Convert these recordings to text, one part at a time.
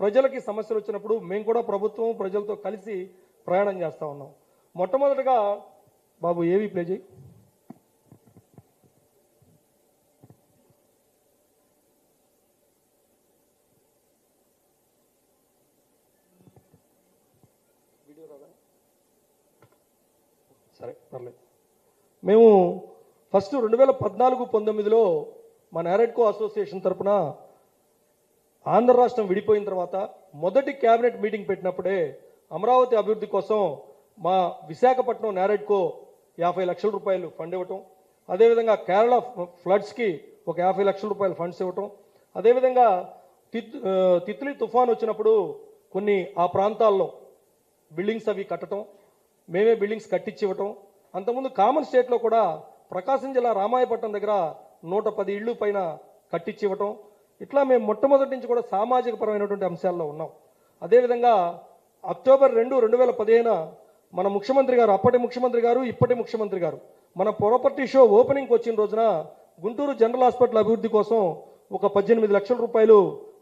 ప్రజలకి సమస్యలు వచ్చినప్పుడు మేము కూడా ప్రభుత్వం ప్రజలతో కలిసి ప్రయాణం చేస్తా ఉన్నాం. మొట్టమొదటగా బాబు ఏవి ప్లే చేయి? సరే పర్లేదు. మేము ఫస్ట్ రెండు వేల పద్నాలుగు పంతొమ్మిదిలో మన నేరెడ్కో అసోసియేషన్ తరఫున ఆంధ్ర రాష్ట్రం విడిపోయిన తర్వాత మొదటి కేబినెట్ మీటింగ్ పెట్టినప్పుడే అమరావతి అభివృద్ధి కోసం మా విశాఖపట్నం నేరెడ్కో యాభై లక్షల రూపాయలు ఫండ్ ఇవ్వటం అదేవిధంగా కేరళ ఫ్లడ్స్కి ఒక యాభై లక్షల రూపాయలు ఫండ్స్ ఇవ్వటం అదేవిధంగా తిత్ తిత్లి తిత్లీ తుఫాన్ వచ్చినప్పుడు కొన్ని ఆ ప్రాంతాల్లో బిల్డింగ్స్ అవి కట్టడం మేమే బిల్డింగ్స్ కట్టించి ఇవ్వటం అంతకుముందు కామన్ స్టేట్లో కూడా ప్రకాశం జిల్లా రామాయపట్నం దగ్గర నూట పది ఇళ్ళు పైన కట్టించి ఇవ్వటం ఇట్లా మేము మొట్టమొదటి నుంచి కూడా సామాజిక పరమైనటువంటి అంశాల్లో ఉన్నాం. అదేవిధంగా అక్టోబర్ రెండు రెండు వేల పదిహేను మన ముఖ్యమంత్రి గారు అప్పటి ముఖ్యమంత్రి గారు ఇప్పటి ముఖ్యమంత్రి గారు. మన ప్రాపర్టీ షో ఓపెనింగ్కి వచ్చిన రోజున గుంటూరు జనరల్ హాస్పిటల్ అభివృద్ధి కోసం ఒక పద్దెనిమిది లక్షల రూపాయలు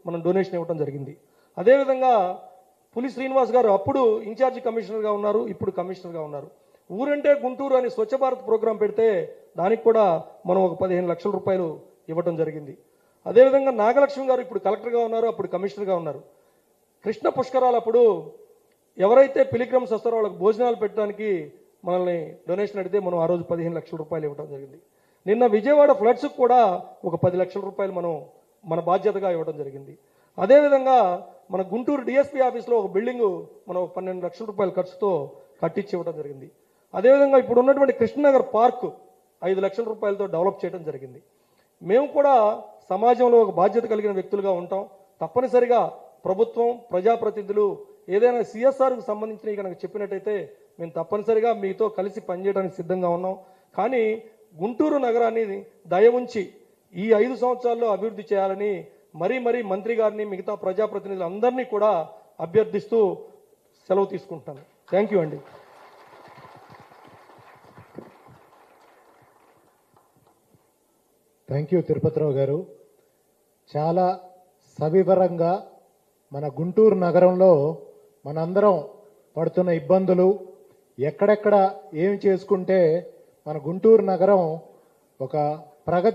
మనం డొనేషన్ ఇవ్వడం జరిగింది. అదేవిధంగా పులి శ్రీనివాస్ గారు అప్పుడు ఇన్ఛార్జి కమిషనర్గా ఉన్నారు ఇప్పుడు కమిషనర్గా ఉన్నారు. ఊరంటే గుంటూరు అని స్వచ్ఛ భారత్ ప్రోగ్రాం పెడితే దానికి కూడా మనం ఒక పదిహేను లక్షల రూపాయలు ఇవ్వడం జరిగింది. అదేవిధంగా నాగలక్ష్మి గారు ఇప్పుడు కలెక్టర్గా ఉన్నారు అప్పుడు కమిషనర్గా ఉన్నారు. కృష్ణ పుష్కరాలు అప్పుడు ఎవరైతే పిలిగ్రమ్స్ వస్తారో వాళ్ళకి భోజనాలు పెట్టడానికి మనల్ని డొనేషన్ అడిగితే మనం ఆ రోజు పదిహేను లక్షల రూపాయలు ఇవ్వడం జరిగింది. నిన్న విజయవాడ ఫ్లడ్స్కి కూడా ఒక పది లక్షల రూపాయలు మనం మన బాధ్యతగా ఇవ్వడం జరిగింది. అదేవిధంగా మన గుంటూరు డిఎస్పీ ఆఫీస్లో ఒక బిల్డింగ్ మనం ఒక పన్నెండు లక్షల రూపాయల ఖర్చుతో కట్టించి ఇవ్వడం జరిగింది. అదేవిధంగా ఇప్పుడు ఉన్నటువంటి కృష్ణనగర్ పార్క్ ఐదు లక్షల రూపాయలతో డెవలప్ చేయడం జరిగింది. మేము కూడా సమాజంలో ఒక బాధ్యత కలిగిన వ్యక్తులుగా ఉంటాం. తప్పనిసరిగా ప్రభుత్వం ప్రజాప్రతినిధులు ఏదైనా సిఎస్ఆర్కు సంబంధించినవి కనుక చెప్పినట్టయితే మేము తప్పనిసరిగా మీతో కలిసి పనిచేయడానికి సిద్ధంగా ఉన్నాం. కానీ గుంటూరు నగరాన్ని దయ ఉంచి ఈ ఐదు సంవత్సరాల్లో అభివృద్ధి చేయాలని మరీ మరీ మంత్రి గారిని మిగతా ప్రజాప్రతినిధులందరినీ కూడా అభ్యర్థిస్తూ సెలవు తీసుకుంటాను థ్యాంక్ యూ అండి. థ్యాంక్ యూ తిరుపతిరావు గారు. చాలా సవివరంగా మన గుంటూరు నగరంలో మనందరం పడుతున్న ఇబ్బందులు ఎక్కడెక్కడ ఏమి చేసుకుంటే మన గుంటూరు నగరం ఒక ప్రగతి